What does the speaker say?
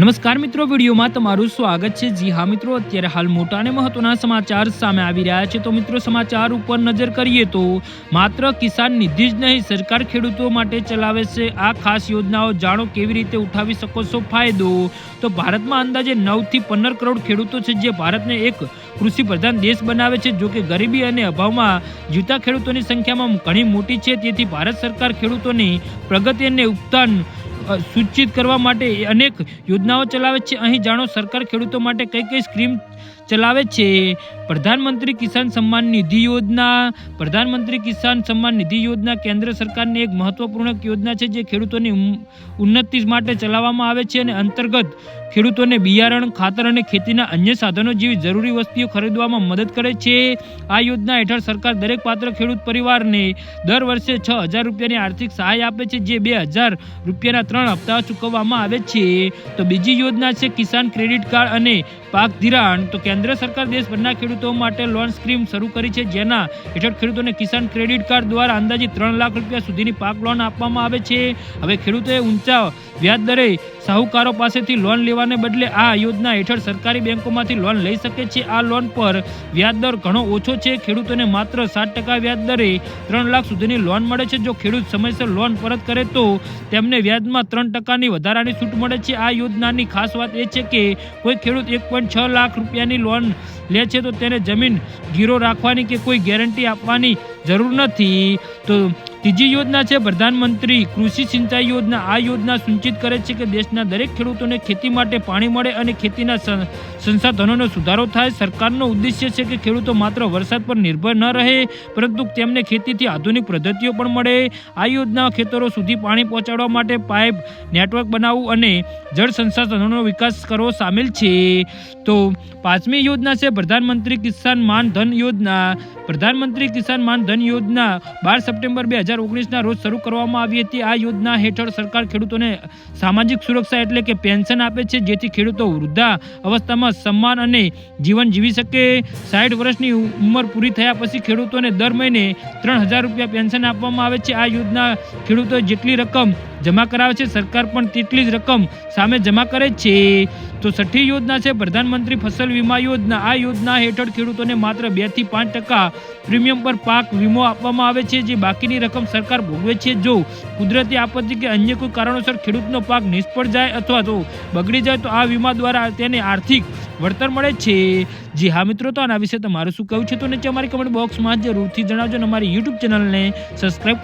નમસ્કાર મિત્રો વિડીયોમાં તમારું સ્વાગત છે. જી હા મિત્રો અત્યારે હાલ મોટા અને મહત્વના સમાચાર સામે આવી રહ્યા છે. તો મિત્રો સમાચાર ઉપર નજર કરીએ તો માત્ર કિસાન નિધિ જ નહીં સરકાર ખેડૂતો માટે ચલાવે છે. આ ખાસ યોજનાઓ જાણો કેવી રીતે ઉઠાવી શકો છો ફાયદો? તો ભારતમાં અંદાજે નવથી પંદર કરોડ ખેડૂતો છે જે ભારતને એક કૃષિ પ્રધાન દેશ બનાવે છે. જો કે ગરીબી અને અભાવમાં જીવતા ખેડૂતોની સંખ્યામાં ઘણી મોટી છે. તેથી ભારત સરકાર ખેડૂતોની પ્રગતિ અને અ, સૂચિત કરવા માટે અનેક યોજનાઓ ચલાવે છે. અહીં જાણો, સરકાર ખેડૂતો માટે કઈ કઈ સ્કીમ ચલાવે છે. પ્રધાનમંત્રી કિસાન સન્માન નિધિ યોજના, પ્રધાનમંત્રી કિસાન સન્માન નિધિ યોજના કેન્દ્ર સરકારની એક મહત્વપૂર્ણ યોજના છે જે ખેડૂતોની ઉન્નતિ માટે ચલાવવામાં આવે છે અને અંતર્ગત ખેડૂતોને બિયારણ, ખાતર અને ખેતીના અન્ય સાધનો જેવી જરૂરી વસ્તુઓ ખરીદવામાં મદદ કરે છે. આ યોજના હેઠળ સરકાર દરેક પાત્ર ખેડૂત પરિવારને દર વર્ષે છ હજાર રૂપિયાની આર્થિક સહાય આપે છે, જે બે હજાર રૂપિયાના ત્રણ હપ્તા ચૂકવવામાં આવે છે. તો બીજી યોજના છે કિસાન ક્રેડિટ કાર્ડ અને પાક ધિરાણ. તો કેન્દ્ર સરકાર દેશભરના ખેડૂતો માટે લોન સ્કીમ શરૂ કરી છે. જેના હેઠળ ખેડૂતોને કિસાન ક્રેડિટ કાર્ડ દ્વારા અંદાજે ત્રણ લાખ રૂપિયા સુધીની પાક લોન આપવામાં આવે છે. હવે ખેડૂતોએ ઊંચા વ્યાજ દરે સાહુકારો પાસેથી લોન લેવાને બદલે આ યોજના હેઠળ સરકારી બેંકોમાંથી લોન લઈ શકે છે. આ લોન પર વ્યાજ દર ઘણો ઓછો છે. ખેડૂતોને માત્ર સાત ટકા વ્યાજ દરે ત્રણ લાખ સુધીની લોન મળે છે. જો ખેડૂત સમયસર લોન પરત કરે તો તેમને વ્યાજમાં ત્રણ ટકાની વધારાની છૂટ મળે છે. આ યોજનાની ખાસ વાત એ છે કે કોઈ ખેડૂત એક પોઈન્ટ છ લાખ રૂપિયાની લોન લે છે તો તેને જમીન ગીરો રાખવાની કે કોઈ ગેરંટી આપવાની જરૂર નથી. તો ત્રીજી યોજના છે, પ્રધાનમંત્રી કૃષિ સિંચાઈ યોજના. આ યોજના સૂચિત કરે છે કે દેશના દરેક ખેડૂતોને ખેતી માટે પાણી મળે અને ખેતીના સંસાધનોનો સુધારો થાય. સરકારનો ઉદ્દેશ્ય છે કે ખેડૂતો માત્ર વરસાદ પર નિર્ભર ન રહે, પરંતુ તેમને ખેતીથી આધુનિક પદ્ધતિઓ પણ મળે. આ યોજના ખેતરો સુધી પાણી પહોંચાડવા માટે પાઇપ, નેટવર્ક બનાવવું અને જળ સંસાધનોનો વિકાસ કરવો સામેલ છે. તો પાંચમી યોજના છે, પ્રધાનમંત્રી કિસાન માન ધન યોજના. પ્રધાનમંત્રી કિસાન માન ધન યોજના બાર સપ્ટેમ્બર બે હજાર ઓગણીસના રોજ શરૂ કરવામાં આવી હતી. આ યોજના હેઠળ સરકાર ખેડૂતોને સામાજિક સુરક્ષા એટલે કે પેન્શન આપે છે, જેથી ખેડૂતો વૃદ્ધા અવસ્થામાં સન્માન અને જીવન જીવી શકે. સાઠ વર્ષની ઉંમર પૂરી થયા પછી ખેડૂતોને દર મહિને ત્રણ હજાર રૂપિયા પેન્શન આપવામાં આવે છે. આ યોજના ખેડૂતો જેટલી રકમ જમા કરાવે છે, સરકાર પણ તેટલી જ રકમ સામે જમા કરે છે. તો છઠ્ઠી યોજના છે. પ્રધાનમંત્રી ફસલ વીમા યોજના. આ યોજના હેઠળ ખેડૂતોને માત્ર બેથી પાંચ ટકા પ્રીમિયમ પર પાક વીમો આપવામાં આવે છે. જે બાકીની રકમ સરકાર ભોગવે છે. જો કુદરતી આપત્તિ કે અન્ય કોઈ કારણોસર ખેડૂતનો પાક નિષ્ફળ જાય અથવા તો બગડી જાય, તો આ વીમા દ્વારા તેને આર્થિક વળતર મળે છે. જી હા મિત્રો, તો આના વિશે તમારું શું કહ્યું છે? તો નીચે અમારી કમેન્ટ બોક્સમાં જરૂરથી જણાવજો અને અમારી યુટ્યુબ ચેનલને સબસ્ક્રાઈબ